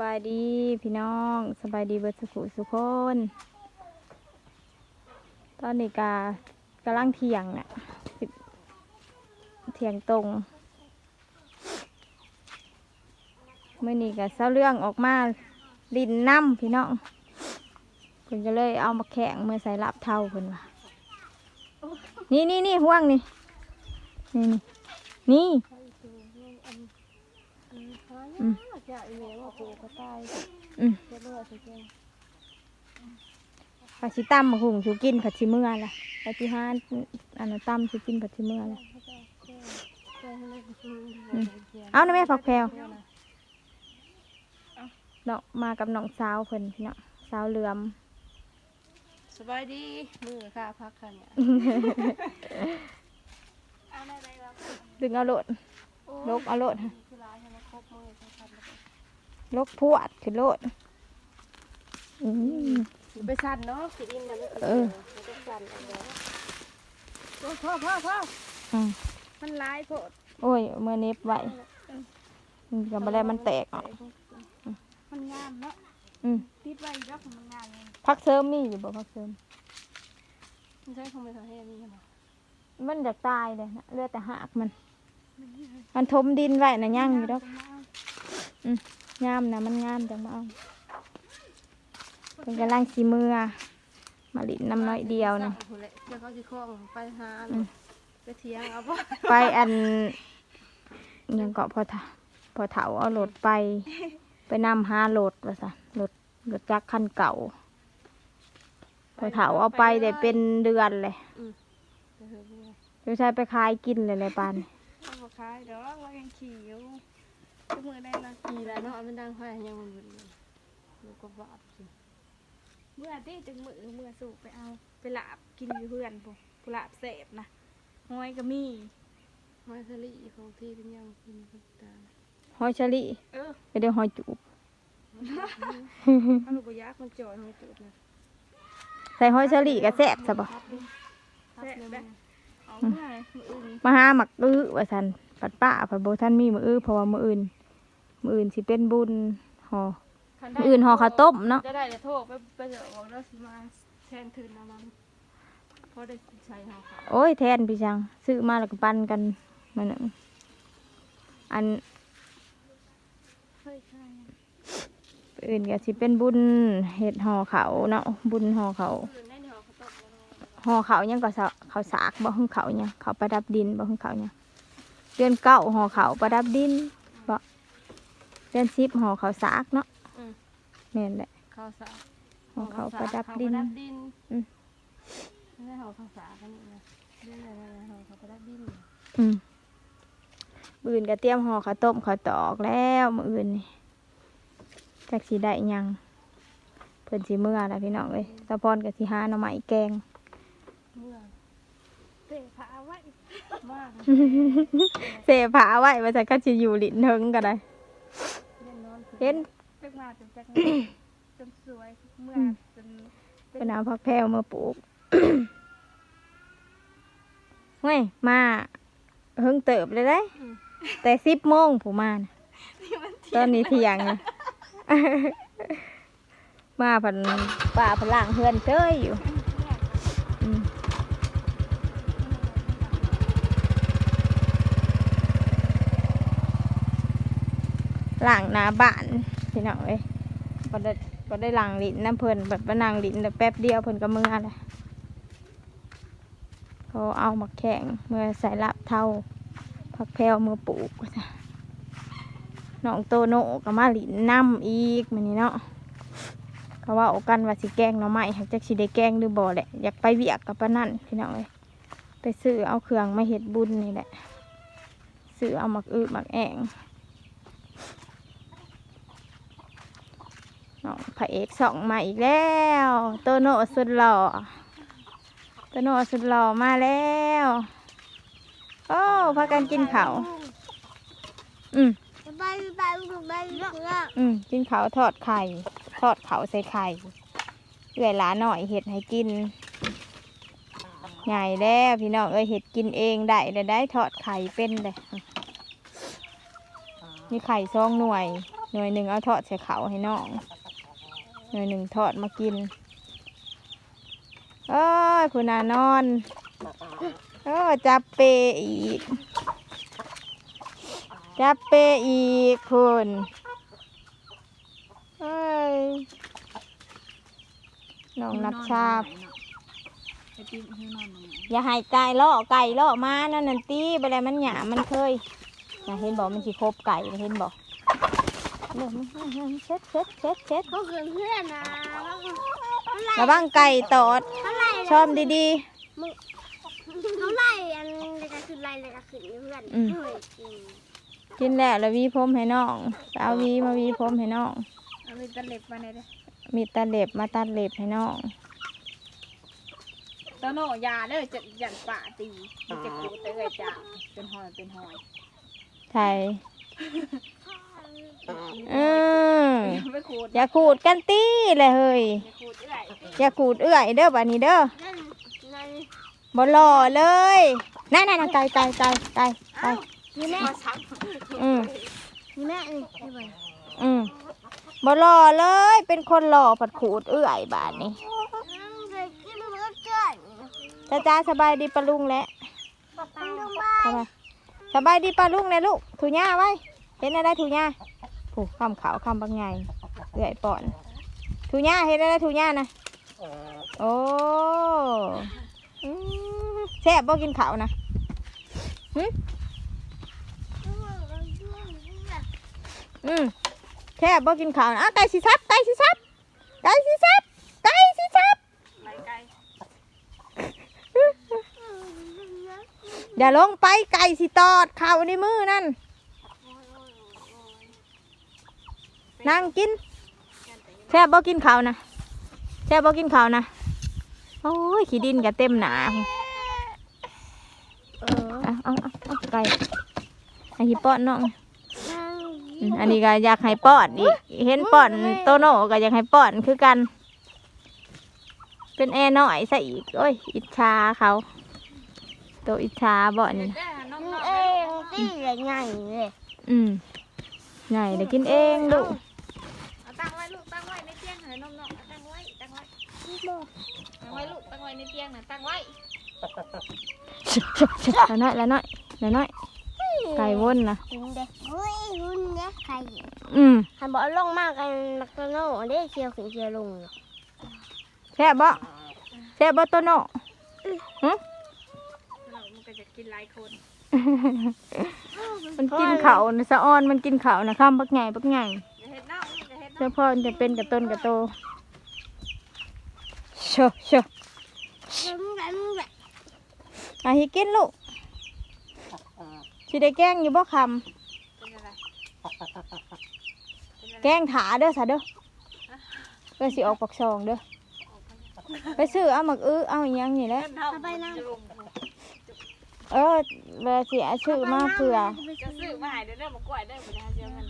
บายดีพี่น้องสบายดีเบิดสุขุสุขคนตอนนี้กากำลังเที่ยงเนี่ยสิบเทียงตรงเมื่อนี้ก็เศร้าเรื่องออกมาดินน้ำพี่น้องเพิ่นก็เลยเอามาแข่งเมื่อใส่ลับเท่าเพิ่นว่านี่นี่นี่ห่วงนี่นี่นี่นี่ จะอีเมลว่าปูก็ตายอืมจะเลือดสิเจ้าผัดชิตั้มมาหุงชูกินผัดชิเมื่อล่ะไปที่ห้านอันนั้นตั้มชูกินผัดชิเมื่อล่ะเจ้าให้มันคืออืมเอานะแม่ผักแพรวเนาะมากับน้องสาวเพิ่นพี่เนาะสาวเหลือม สบายดีมือค่ะพักค่ะเนี่ยเอาได้ไรแล้วดึงเอาโลดลกเอาโลดฮะ ลกพวดขึ้นโลดอืมไปสั่นเนาะสิอินมันไม่เออมันก็สั่นเอาแล้วโอ้พ่อพ่อพ่ออืมมันร้ายโพดโอ้ยเมื่อเน็บไว้มันกับอะไรมันแตกออกมันงามเนาะอืมติดไว้อีกแล้วมันงามเลยพักเสริมมีอยู่บ่พักเสริมมันใช้คงเป็นสาเหตุนี้ใช่ไหมมันอยากตายเลยนะเลือดแต่หักมัน มันทมดินไว้นะย่างอยู่ดอก งามนะมันงามจังมาเอาเป็นกำลังสีมือมาลินน้ำน้อยเดียวนะเดี๋ยวเขาสิคล้องไปหาเลยไปเทียงเอาบ่ไปอันยังเกาะพอถาพอเถาเอารถไป ไปนำหารถว่าซะรถรถจักรคันเก่าพอเถาเอาไปได้เป็นเดือนเลยเดี๋ยวใช้ไปขายกินเลยเลยปานเอาบ่ขายดอกเรายังขี่อยู่ ทุกมือได้ละขี่แล้วเนาะมันดังไฟยังมันบุญเลยลูกก็บาปสิเมื่อที่จึงมือเมื่อสูบไปเอาไปลาบกินอยู่เพื่อนผมกูลาบเสพนะห้อยก็มีห้อยสลีของที่เป็นยังกินกับตาหอยเชอรี่เออไปเดี๋ยวหอยจูบเอาลูกบยักมันจ่อยห้อยตูดนะใส่หอยเชอรี่ก็แซ่บซะบ่แซ่บได้เอาเมื่อมืออื่นมาหาหมักอื้อว่าสันปัดป้าปัดโบท่านมีมืออื้อเพราะว่ามืออื่น มืออื่นสิเป็นบุญห่อคันมืออื่นห่อข้าวต้มเนาะจะได้จะโทษไปไปเจอบอกแล้วสิมาแทนคืนนะมันเพราะได้ใช้ห่อขาวโอ้ยแทนพี่จังซื้อมาแล้วก็ปันกันมาหนึ่งอันเฮ้ยใช่อื่นก็สิเป็นบุญเห็ดห่อเขาวเนาะบุญห่อเขาวคืนได้ห่อข้าวต้มแล้วห่อเขาวยังก็สะเขาวสากบ่หึงเขาวเนี่ยเขาวประดับดินบ่หึงเขาวเนี่ยเดือนเก้าห่อเขาวประดับดินบ่ เดือนสิบห่อเขาวสากเนาะแม่นแหละข้าวสารห่อเขาวประดับดิน ข้าวประดับดินอืม ไม่ได้ห่อข้าวสารกันนี่นะเรื่องอะไรนะห่อข้าวประดับดินอืมมืออื่นก็เตรียมห่อข้าวต้มข้าวตอกแล้วมืออื่นนี่จักสีได้หยังเพิ่นสีเมื่อละพี่น้องเอ้ยตะพรกับสีหาหน่อไม้แกง เมื่อเตะขาไว้มากเสผาไว้ว่าจะก็จะอยู่หลินเทิงก็ได้ เล่นนอนเห็นเลิกมาจนจักจนสวยเมื่อจนเป็นเอาพักแพรวมาปลูกเฮ้ยมาเฮิงเติบเลยได้ แต่สิบโมงผมมานะตอนนี้เที่ยงนะมาผันป่าผันล่างเฮือนเชยอยู่ ล่างหน้าบ้านพี่น้องเอ้ยก็ได้ก็ได้ล่างลิ้นน้ำเพลินแบบว่านางลิ้นแต่แป๊บเดียวเพลินก็มือเลยเขาเอามาแข่งเมื่อใส่ลับเท่าผักแพรวมือปลูกน้องโตโน่ก็มาหลินน้ำอีกมันนี้เนาะเขาว่าโอกันว่าสิแกงหน่อไม้หักจักสิได้แกงหรือบ่แหละอยากไปเวียกกับปะนั่นพี่น้องเลยไปซื้อเอาเครื่องมาเห็ดบุญนี่แหละซื้อเอาหมักอึหมักแอง น้องพระเอกสองมาอีกแล้วโตโน่สุดหล่อโตโน่สุดหล่อมาแล้วโอ้พากันกินเขาวอืมไปไปไปเรื่องอืมกินเขาวทอดไข่ ทอดเขาวใส่ไข่เอื่อยหลาหน่อยเห็ดให้กินใหญ่แล้วพี่น้องเอ้ยเห็ดกินเองได้ได้ได้ทอดไข่เป็นเลยมีไข่ซองหน่วย หน่วยหนึ่งเอาทอดใส่เขาให้น้อง หน่วยหนึ่งทอดมากินเอ้ยคุณนานอนเออจับเปอีก จับเปอีกคุณเอ้ยน้องนับชาบอนหน่อยอย่าให้ไก่ล่อไก่ล่อมานั่นนันตีไปแล้วมันหยามันเคยเห็นบอกมันสิครบไก่เห็นบอก เริ่มเช็ดเช็ดเช็ดเช็ดเขาคือเพื่อนนะระวังไก่ตอดเขาไล่ชอมดีเขาไล่อันเลยก็คือไล่เลยก็คือเพื่อนเฮ้ยจริงๆ กินแล้วแล้ววีผมให้น้อง เอาวีมาวีผมให้น้องเอาไปตัดเล็บมาเลยเด้อมีตาเล็บมาตัดเล็บให้น้องตอนโนยาเด้อจะหยันป่าตีมันจะกูเตยจ้าเป็นหอยเป็นหอย ไทย เออไปขูดอย่าขูดกันตีเลยเฮ้ยอย่าขูดเอื้อยอย่าขูดเอื้อยเด้อบัดนี้เด้อนั่นนั่นบ่หล่อเลยนั่นนั่นไก่ไก่ไก่ไก่ไก่นี่แม่มาซักอืมนี่แม่นี่นี่ไปอืมบ่หล่อเลย เป็นคนหล่อผัดขูดเอื้อยบาดนี้เด็กกินเมื่อก่อนจ้าจ้าสบายดีปะลุงแหละป๊าป๊าดูบ้าสบายสบายดีปะลุงนะลูกถูหญ้าไว้ เห็นอะไรถูหญ้าผูกคำขาวคำบางไงเอื้อยป่อนถูหญ้าเห็นอะไรถูหญ้านะโอ้อืมแซ่บบ่กินข้าวนะหึอืมแซ่บบ่กินข้าวนะอะไก่สิซับไก่สิซับไก่สิซับไก่สิซับไหลไก่อย่าลงไปไก่สิตอดเข่าในมือนั่น นั่งกินแซ่บบ่กินข้าวนะแซ่บบ่กินข้าวนะโอ้ยขี้ดินกับเต็มหนาเออเอาเอาเอาไก่ให้ฮิป้อนน้องอันนี้ก็อยากให้ป้อนอีกเห็นป้อนโตโน่ก็อยากให้ป้อนคือกัน เป็นแอร์น้อยซะอีกโอ้ย อิจฉาเขาโตอิจฉาบ่นี่ได้น้องเองตีเลยไงเลยอืมใหญ่ได้กินเองลูก น้องเอาตั้งไว้ตั้งไว้ตั้งไว้ลูกตั้งไว้ในเตียงนะตั้งไว้ชิบชิบชิบละน้อยละน้อยละน้อยไก่วนนะหุ่นเด็กหุ้ยหุ่นเด็กใครอืมหันบอกลงมากกันนักโน่เด็กเชียวขึ้นเชียวลงแซ่บบ่แซ่บบ่โตโน่แล้วมันก็จะกินหลายคนมันกินเขานะสะอ้อนมันกินเขานะข้ามบักใหญ่บักใหญ่อย่าเฮ็ดน้อง อย่าเฮ็ดน้องเจ้าพ่อจะเป็นกับต้นกับโตโชโชอะฮิกินลูกสิได้แกล้งอยู่บ่คำแกล้งถาเด้อสะเด้อเพื่อสิออกปักซองเด้อไปซื้อเอาหมักอื้อเอาอหยังนี่แหละเงินเท่าจะลงเออเวลาสิอาซื้อมาเผื่อจะซื้อมาให้เด้อเด้อมากล้วยเด้อบ่ได้เสียเงินใ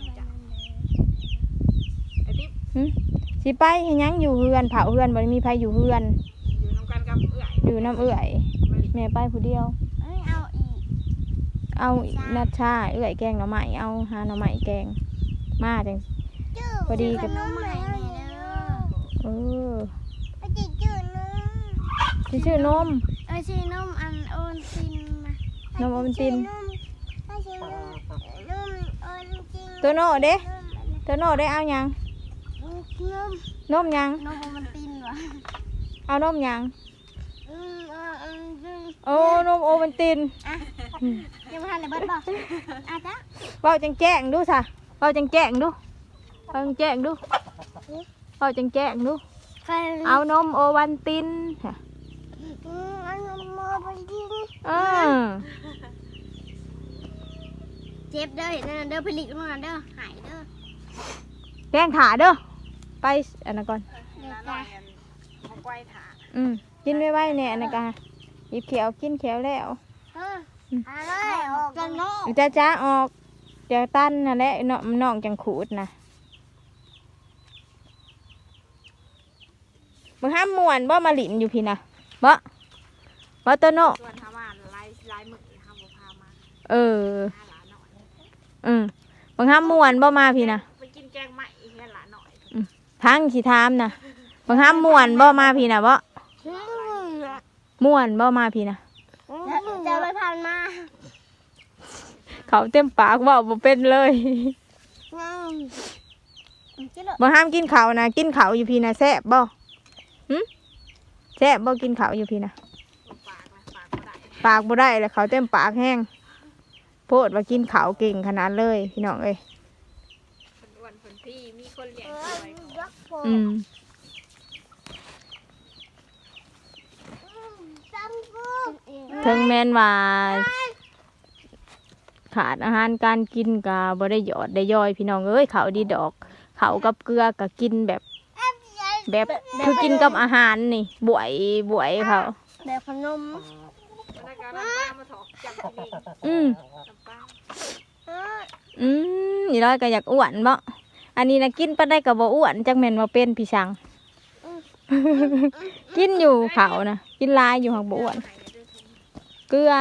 ห้จ้ะไอ้ติ๊บ สิไปให้หยังอยู่เฮือนเผาเฮือนบ่ได้มีไผอยู่เฮือน อยู่นำกันกับเอื้อยอยู่น้ำเอื่อยแม่ไปผู้เดียว เอ้ยเอาอีกเอานัดชาเอื่อยแกงหน่อไม้เอาหาหน่อไม้แกงมาจัง จื้อพอดีกับน้องใหม่เนี่ยเด้อเออไปจิจื้อนมสิชื่อนม เออชื่อนมอันโอนตินมานมโอวัลตินไม่ใช่นมนมโอนตินตัวโน่เด้นมตัวโน่ได้เอาหยังน มนมหยัง นมโอมันตินวะเอานมหยังอืมเออเอออืมโอ้นมโอวัลตินยังไม่ทันเลยเบิดบอกอะจ๊ะเว้าจังแจ้งดูซะเว้าจังแจ้งดูเว้าจังแจ้งดูเว้าจังแจ้งดูใครเอานมโอวันตินค่ะอืมเอานมโอมันตินเออเจ็บเด้อเห็นนั่นเด้อผลิตมาเด้อหายเด้อแกงขาเด้อ ไปอันนั้นก่อน เดี๋ยวน้าน้จ้ะอยอันมากล้วยถาอืมกินไว้ไว้เนี่ยอันนั้นก็หยิบเขียวกินเขียวแล้วเอออะไรออกกันเนาะจ้าจ้าออกเดี๋ยวตั้นนั่นแหละน้องน้องจังขูดนะมึงห้ามมวนบ่มาหลินอยู่พี่นะบ่บ่ตัวโนส่วนทามาลายลายมือนะคะบ่พามาเออ หาหลานหน่อยอืมมึงห้ามมวนบ่มาพี่นะไปกินแก พังขี้ถามนะบางห้ามม่วนบ่มาพี่นะบ่ม่วนบ่มาพี่นะจะไปผ่านมา เขาเต็มปากเว่าบ่เป็นเลยกินเลยบ่ห้ามกินข้าวนะกินข้าวอยู่พี่นะแซ่บบ่หึแซ่บบ่กินข้าวอยู่พี่นะปากนะปากบ่ได้ปากบ่ได้เลยเขาเต็มปากแห้งโพดว่ากินข้าวเก่งขนาดเลย พี่น้องเอ้ยคนอ้วนคนพี่มีคนเลี้ยงสวยยักษ์ผม อืมจังกูถึงแม้นว่าขาดอาหารการกินก็บ่ได้หยอดได้ย่อยพี่น้องเอ้ยเขาวดีดอกเขาวกับเกลือก็กินแบบ แบบคือกินกับอาหารนี่บวยบวยเขาแบบขนมแล้วก็น้ำปลามาถอกจับกินเองอืมน้ำปลาอืมนี่ร้อยก็อยากอ้วนบ่ อันนี้นะกินปานได้ก็บ่อ้วนจักแม่นว่าเป็นพี่ชัง กินอยู่เขาวนะกินหลายอยู่หักบ่อ้วนไข่ในเรื่องของเกลือ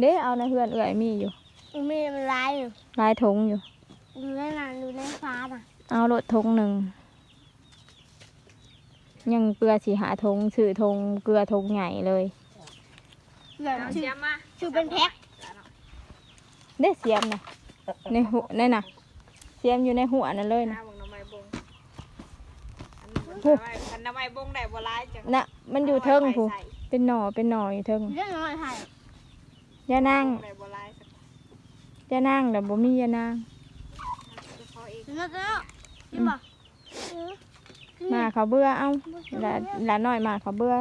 เด้เอาในะเพื่อนเอื้อยมีอยู่มีมันลายอยู่หลายทงอยู่ดูในนั้นดูในฟ้าน่ะเอารถทงหนึ่งยังเกลือสีหาทงสื่อทงเกลือทงใหญ่เลย แบบเอาชื่เสีอยมาชื่อเป็นแพ็ค เด้เสียมนะในหัวนั่นน่ะ เสียมอยู่ในหัวนั่นเลยหน้านะวงน้ำไม้บงอันนี้มันทำไมคันน้ำไม้บงได้บ่ร้ายจังน่ะ มันอยู่เทิงผู้ใส่เป็นหน่อเป็นหน่ออยู่เทิงเรื่องน้อยไทยย่านั่งได้บ่ร้ายสักย่านั่งแต่บ่มีย่านั่งเฉพาะเองนั่นแล้วกินบ่มาเขาเบื่อเอาหลานหลานน้อยมาเขาเบื่อ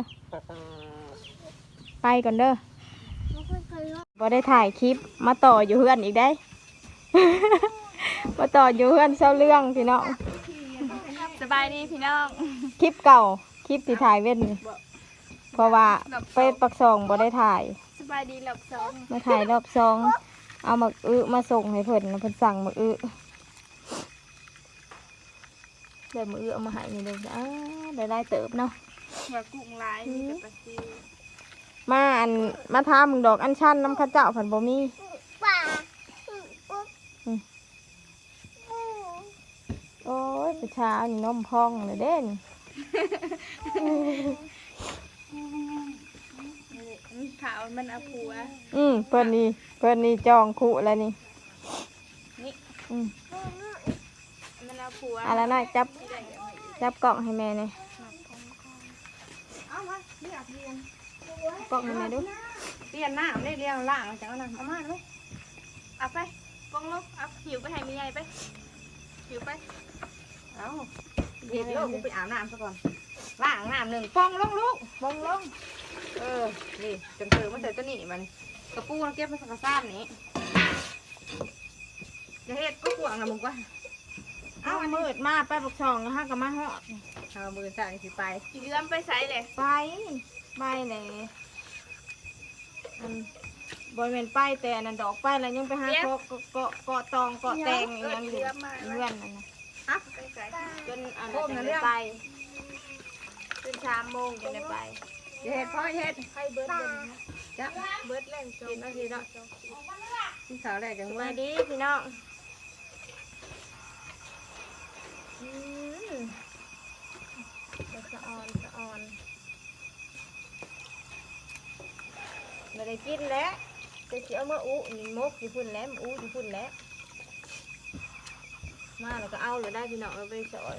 ไปก่อนเด้อไม่เคยเคยรู้บ่ได้ถ่ายคลิปมาต่ออยู่เพื่อนอีกได้ มาต่ออยู่เพื่อนเศร้าเรื่องพี่น้อง สบายดีพี่น้องคลิปเก่า คลิปที่ถ่ายเว้นนี่เพราะว่าไปปักซองบ่ได้ถ่าย สบายดีหลับสองมาถ่ายรอบสอง เอาหมักอึมาส่งให้เพิ่นแล้วเพิ่นสั่งหมักอึได้หมักอึเอามาให้นี่เด้ออ้าได้ได้เติบเนาะว่ากุ้งลายมีแต่ปลาซิวมาอันมาทามึงดอกอัญชันน้ำข้าเจ้าผันบ่มี ป่าโอ้ ยไปเช้านี่นมพองเลยเด่นขาวมันเอาผัว อืมเพิ่นนี่เพิ่นนี่จองคู่แล้วนี่นี่อืมมันเอาผัวเอะไรนะจับจับกล่องให้แม่หน่อยเอามาเรียกเรียนกล่องให้แม่ดูเรียนหน้าไม่เรียนล่างจากนั้นเอามาด้วยเอาไปปองลงเอาหิวไปให้มีใหญ่ไปหิวไป เอาเห็นลูกกูไปอาบน้ำซะก่อนล้างน้ำหนึ่งฟองลงลูกฟองลง เออ นี่จังเกิดมาใส่ตัวนี้มันกระปูเราเก็บมาสักกระซ่านนี้จะเฮ็ดก็ห่วงนะมึงว่าเอามืดมาไปปักซองแล้วฮะก็มาฮอดเอามือสั่งสิไปเลื่อมไปใส่เลยไปไปเลยอันบริเวณป้ายแต่อันนั้นดอกป้ายแล้วยังไปหาเกาะเกาะเกาะเกาะตองเกาะแตงอีกอยังอยู่เลื่อนนั่นนะ ฮะไปใส่จนอันนั้นจะได้ไปจนสามโมงจะได้ไปจะเฮ็ดพ่อเฮ็ดให้เบิร์ดเดินจ้ะเบิร์ดแรงจกินนาทีเนาะที่สาวแรกจังสว่าวัสดีพี่น้องอืมสะออนสะออนไม่ได้กินแล้วจะเสียเมื่ออู้นี่มกอยู่พุ่นแล้วอู้อยู่พุ่นแล้ว มาแล้วก็เอาเลยได้พี่น้องเอาไปสอย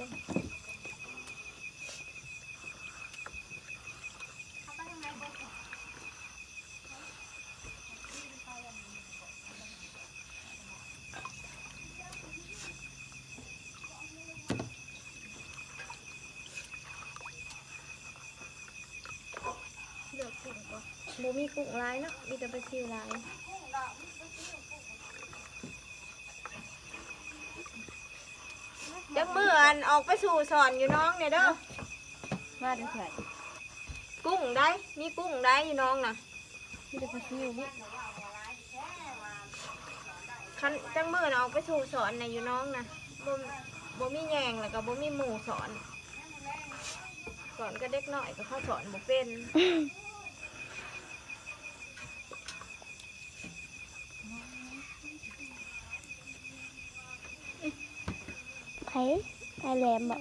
เลือกกุ้งก่อนโมมีกุ้งลายเนาะมีแต่ปลาซิวลาย จังเมื่อนออกไปสู่สอนอยู่น้องเนี่ยเด้อมาด้ใส่กุ้งได้มีกุ้งได้อยู่น้องน่ะที่จะพักนิ้วพี่คันจังมือน่ะออกไปสู่สอนในะอยู่น้องน่ะบ่บ่มีแยงแล้วก็บ่มีหมู่สอน สอนก็เด็กน้อยก็เข้าสอนบ่เป็นไผ่ ปลาแหลมบอ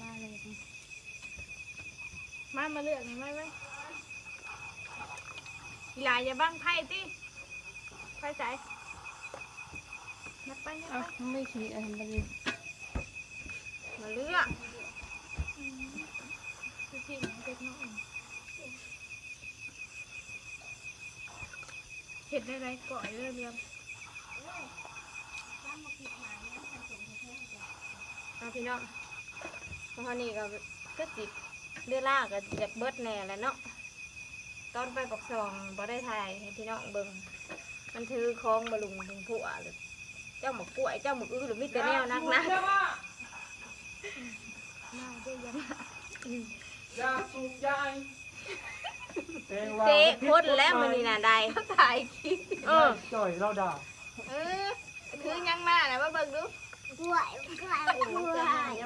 ปลาแหลมมามาเลือกหน่อยไหมไหมหลายอย่าบ้างไพ่ติไพ่ใส่นับไปนับไป ไม่ขี่อะไรมันมาเลือกจริเด็อยเห็ดอะไรก่อยเรื่องยว พี่น้องเพราะนี่ก็ก็จิตเลือดลากก็อยากเบิดแน่แหล้วเนาะตอนไปปักซองบ่ได้ถ่ายให้พี่น้องเบิ่งมันถือของบลุงถึงผัวเลยเจ้าหมกกล้วยเจ้าหมกอื้อหรือมิตรแนวนักนะมาด้วยยังยาสูบยายเองว่าเจ๊โคตรแล้วมันนี่น่ะได้ถ่ายคลิปเออจ่อยเราด่าเออคือยังมาแหละว่าเบิ่งดู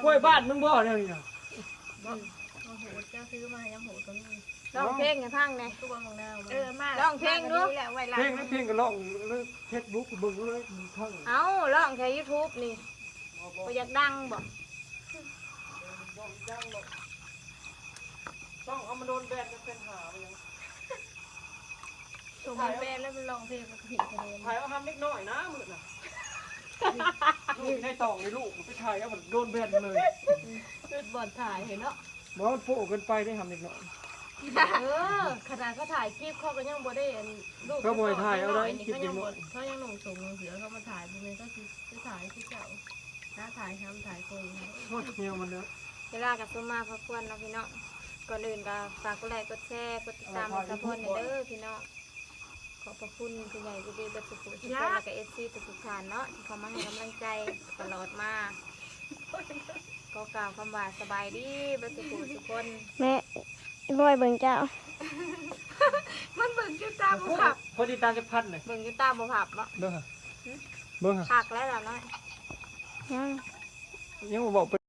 กล้วยบ้านมึงบ่เนี่ยนี่นะร้องเพลงให้ฟังแหน่เออมาร้องเพลงดูแหละไว้ลังเพลงนั้นเพลงก็ร้องแล้วเฟซบุ๊กเบิ่งเลยมึงทั้งเอาร้องแค่ YouTube นี่บ่อยากดังบ่ต้องเอามาโดนแบนจะเป็นหาไปยังส่งมันแบนแล้วมันลองเพลงมันผิดกันเลยถ่ายเอาทำเล็กน้อยนะมือน่ะ ลูกในตองในลูกไปถ่ายเอามันโดนแบนเลยบ่อนถ่ายเห็นเนาะบ่มันโผล่เกินไปได้ทำเล็กน้อยเออขนาดเขาถ่ายคลิปเขาก็ยังบ่ได้อันรูปเขาบ่ให้ถ่ายเอาได้คลิปเขาเล็ยักงน้บ่อยเขายังลงส่งมือถือเขามาถ่ายพวกนี้ก็คือจะถ่ายที่เจ้าน้าถ่ายทำถ่ายคนโทษเมียมันเด้อเวลากับซุมมาพักควรเนาะพี่น้องก่อนอื่นก็ฝากกดไลค์กดแชร์กดติดตามสะพนเด้อพี่น้อง ขอบพระคุณคุณใหญ่ดีดีบัสุขุทุกคนแล้วก็เอฟซีทุกๆท่านเนาะที่เขามาให้กำลังใจตลอดมาก็กล่าวคำว่าสบายดีบัสุขุทุกคน แม่รวยเบิ่งเจ้า มันเบิ่งจุตาบ่ผับพอดีตามจะพัดเลยเบิ่งจุตาบ่ผับเนาะเบิ่งหะเบิ่งหะผักแล้วล่ะเนาะยังยังบ่บอก